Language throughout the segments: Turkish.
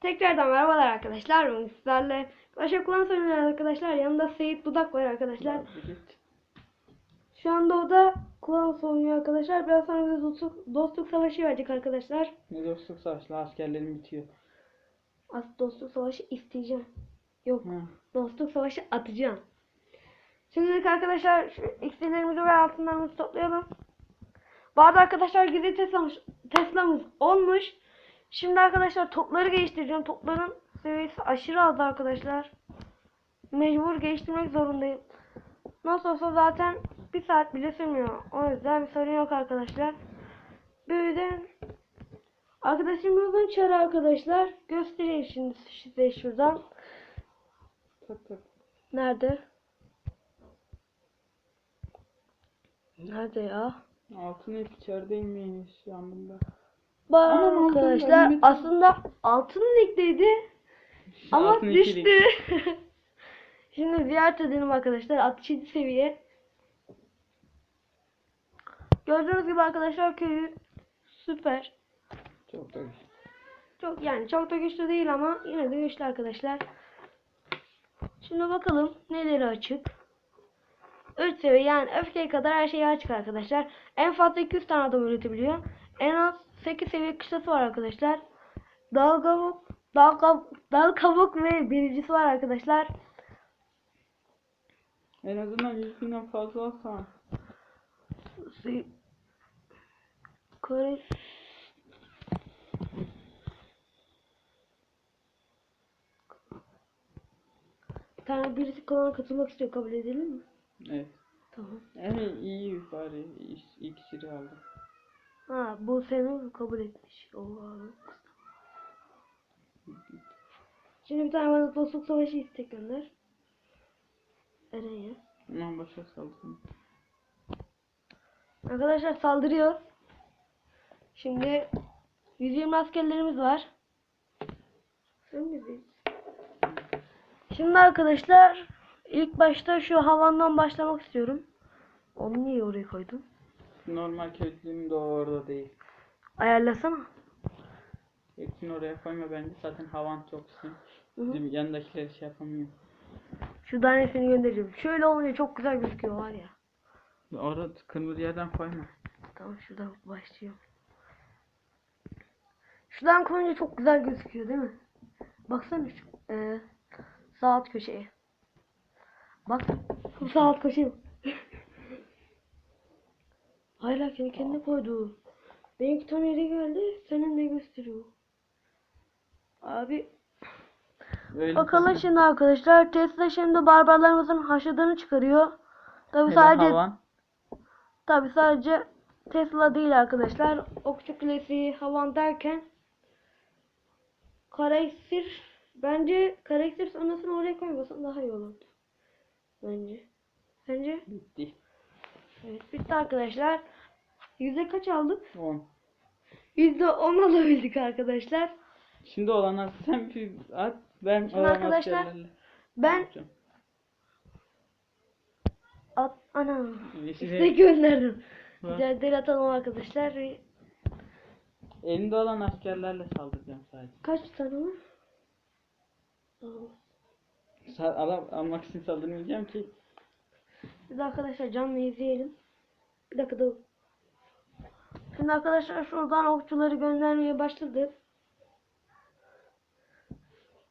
Tekrardan merhabalar arkadaşlar. Bugün sizlerle Başa Kulağın oynuyoruz arkadaşlar. Yanında Seyit Dudak var arkadaşlar. Şu anda o da Kulağın oynuyor arkadaşlar. Biraz sonra bize dostluk, dostluk savaşı verecek arkadaşlar. Ne dostluk savaşı askerlerim bitiyor. As dostluk savaşı isteyeceğim. Yok. Ha. Dostluk savaşı atacağım. Şimdilik arkadaşlar şu iksirlerimizi ve altınlarımızı toplayalım. Bu arada arkadaşlar gizli Tesla'mız, Tesla'mız olmuş. Şimdi arkadaşlar topları geliştireceğim. Topların seviyesi aşırı az arkadaşlar. Mecbur geliştirmek zorundayım. Nasıl olsa zaten bir saat bile sürmüyor. O yüzden bir sorun yok arkadaşlar. Böyle arkadaşımızın çarı arkadaşlar. Göstereyim şimdi size şuradan. Nerede? Nerede ya? Altın hep içerideymiş yanımda. Bak Anam, altın arkadaşlar aslında altın ligdeydi ama Altın düştü. Şimdi ziyaret edelim arkadaşlar 67 seviye. Gördüğünüz gibi arkadaşlar köyü süper. Çok da güzel. Çok yani çok da güçlü değil ama yine de güçlü arkadaşlar. Şimdi bakalım neleri açık. 3 seviye yani öfkeye kadar her şey açık arkadaşlar. En fazla 200 tane adam üretebiliyor. En az 8 seviye kışlası var arkadaşlar. Dal kabuk, dal kabuk, dal kabuk ve biricisi var arkadaşlar. En azından 100 binden fazla alsam. Si- Kore Bir tane birisi klana katılmak istiyor kabul edelim mi? Evet. Tamam. En iyi bari iksiri aldım. Ha bu seni kabul etmiş. Oha. Şimdi bir tane bana dostluk savaşı istek gönder. Eren'e. Ondan başa saldım. Arkadaşlar saldırıyor. Şimdi 120 askerlerimiz var. Şimdi biz. Şimdi arkadaşlar ilk başta şu havandan başlamak istiyorum. Onu niye oraya koydum? Normal köylünün de orada değil. Ayarlasana. Hepsini oraya koyma bence zaten havan çok hı. Bizim yanındakiler şey yapamıyor. Şu tanesini göndereceğim. Şöyle olunca çok güzel gözüküyor var ya. Orada kırmızı yerden koyma. Tamam şuradan başlıyorum. Şuradan koyunca çok güzel gözüküyor değil mi? Baksana şu e, sağ alt köşeye. Bak sağ alt köşeye. Hala kendi kendine koydu. Benimki tam yere geldi. Senin ne gösteriyor? Abi Öyle bakalım zaten. şimdi arkadaşlar. Tesla şimdi barbarlarımızın haşladığını çıkarıyor. Tabi sadece havan. Tabi sadece Tesla değil arkadaşlar. Okçu Kulesi, Havan derken Karaksir bence Karaksir sonrasını oraya koymasan daha iyi olurdu. Bence. Sence? Bitti. Evet bitti arkadaşlar. Yüzde kaç aldık? 10. Yüzde on alabildik arkadaşlar. Şimdi olanlar sen bir at ben Şimdi olan arkadaşlar, askerlerle Ben yapacağım. at ana İşte gönderdim. Mücadele atalım arkadaşlar. elinde olan askerlerle saldıracağım sadece. Kaç tane var? Tamam. Sa al almak için saldırmayacağım ki. Biz arkadaşlar canlı izleyelim. Bir dakika dur. Şimdi arkadaşlar şuradan okçuları göndermeye başladı.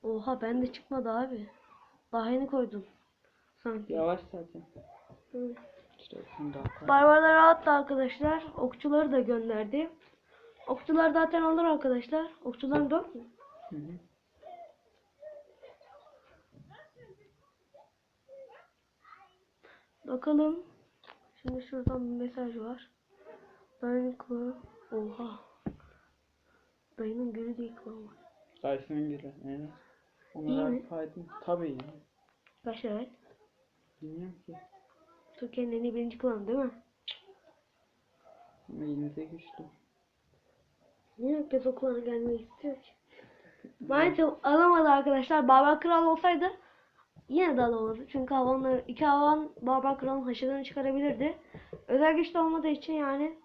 Oha ben de çıkmadı abi. Daha yeni koydum. Sanki. Yavaş zaten. Hı. İşte şunu da al. Barbarları attı arkadaşlar. Okçuları da gönderdi. Okçular zaten alır arkadaşlar. Okçular dört mü? Hı hı. Bakalım. Şimdi şuradan bir mesaj var. Dayanıklı. Oha. Dayının gülü değil var. Dayısının gülü. Evet. İyi Onlara mi? faydalı. Tabii iyi. Kaç evet. Bilmiyorum ki. Türkiye'nin en iyi birinci klanı değil mi? Ama de güçlü. Niye herkes o klana gelmeyi istiyor ki? Maalesef alamadı arkadaşlar. Barbar Kral olsaydı yine de alamadı. Çünkü havanlar, iki havan Barbar Kral'ın haşırını çıkarabilirdi. Özel güçlü olmadığı için yani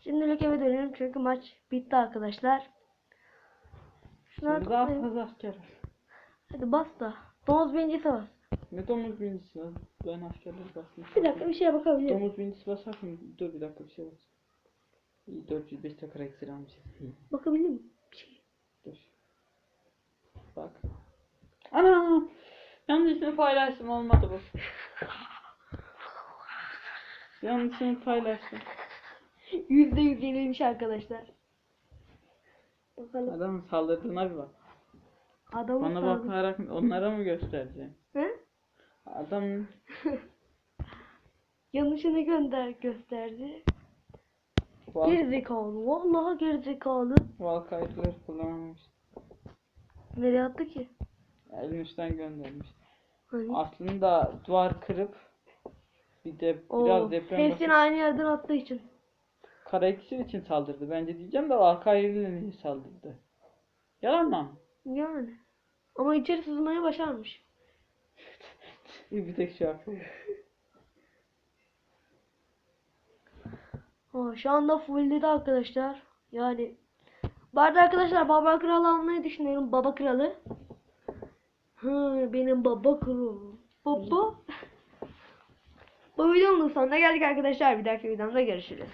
şimdilik eve dönelim çünkü maç bitti arkadaşlar. Şu Şimdi daha fazla asker. Hadi bas da. Domuz birincisi bas. Ne domuz birincisi var? Ben askerleri basmış. Bir dakika bir şeye bakabilirim. Domuz birincisi basar mı? Dur bir dakika bir şey bas. İyi 405 takır eksir almışız. Bakabilir miyim? Bir şey. dur. Bak. Ana! Yanlışını paylaştım olmadı bu. Yanlışını paylaştım. Yüzde yüz yenilmiş arkadaşlar. Bakalım. Adamın saldırdığına bir bak. Adamın Bana sağlığı- bakarak onlara mı göstereceğim? He? Adam Yanlışını gönder gösterdi. Val Gerizekalı. Vallahi gerizekalı. Valkaytları kullanamamış. Nereye attı ki? Elin üstten göndermiş. Hani? Aslında duvar kırıp bir de Oo, biraz deprem hepsini basıp aynı yerden attığı için. kara iksir için saldırdı. Bence diyeceğim de Valkaytlarla niye saldırdı? Yalan mı? Yani. Ama içeri sızmayı başarmış. Bir tek şey yapıyor. Ha, şu anda fullledi arkadaşlar. Yani bu arada arkadaşlar baba kralı almayı düşünüyorum. Baba kralı. Hı, benim baba kralım. Baba. Bu videonun sonuna geldik arkadaşlar. Bir dahaki videomda görüşürüz.